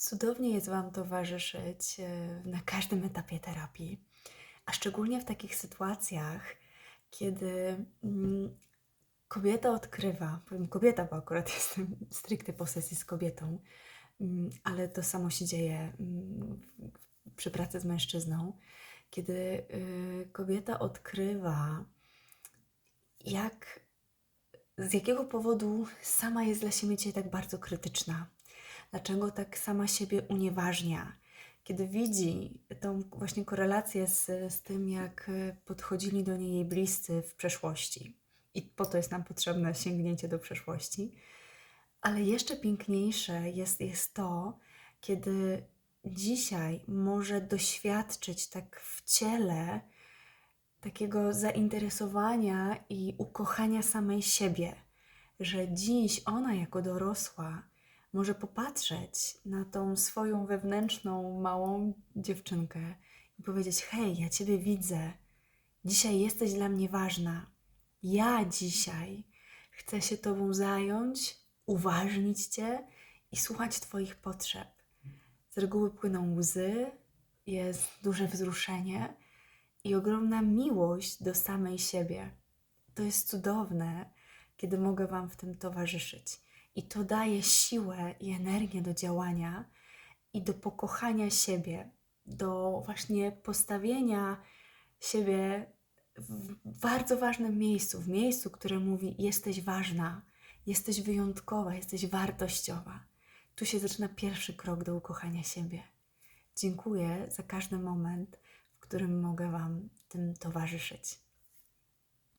Cudownie jest Wam towarzyszyć e, na każdym etapie terapii, a szczególnie w takich sytuacjach, kiedy mm, kobieta odkrywa, powiem kobieta, bo akurat jestem stricte po sesji z kobietą, mm, ale to samo się dzieje mm, przy pracy z mężczyzną, kiedy y, kobieta odkrywa, jak, z jakiego powodu sama jest dla siebie dzisiaj tak bardzo krytyczna dlaczego tak sama siebie unieważnia. Kiedy widzi tą właśnie korelację z, z tym, jak e, podchodzili do niej jej bliscy w przeszłości. I po to jest nam potrzebne sięgnięcie do przeszłości. Ale jeszcze piękniejsze jest, jest to, kiedy dzisiaj może doświadczyć tak w ciele takiego zainteresowania i ukochania samej siebie, że dziś ona jako dorosła może popatrzeć na tą swoją wewnętrzną, małą dziewczynkę i powiedzieć: Hej, ja Ciebie widzę. Dzisiaj jesteś dla mnie ważna. Ja dzisiaj chcę się Tobą zająć, uważnić Cię i słuchać Twoich potrzeb. Z reguły płyną łzy, jest duże wzruszenie i ogromna miłość do samej siebie. To jest cudowne, kiedy mogę Wam w tym towarzyszyć. I to daje siłę i energię do działania i do pokochania siebie, do właśnie postawienia siebie w bardzo ważnym miejscu, w miejscu, które mówi: Jesteś ważna, jesteś wyjątkowa, jesteś wartościowa. Tu się zaczyna pierwszy krok do ukochania siebie. Dziękuję za każdy moment, w którym mogę Wam tym towarzyszyć.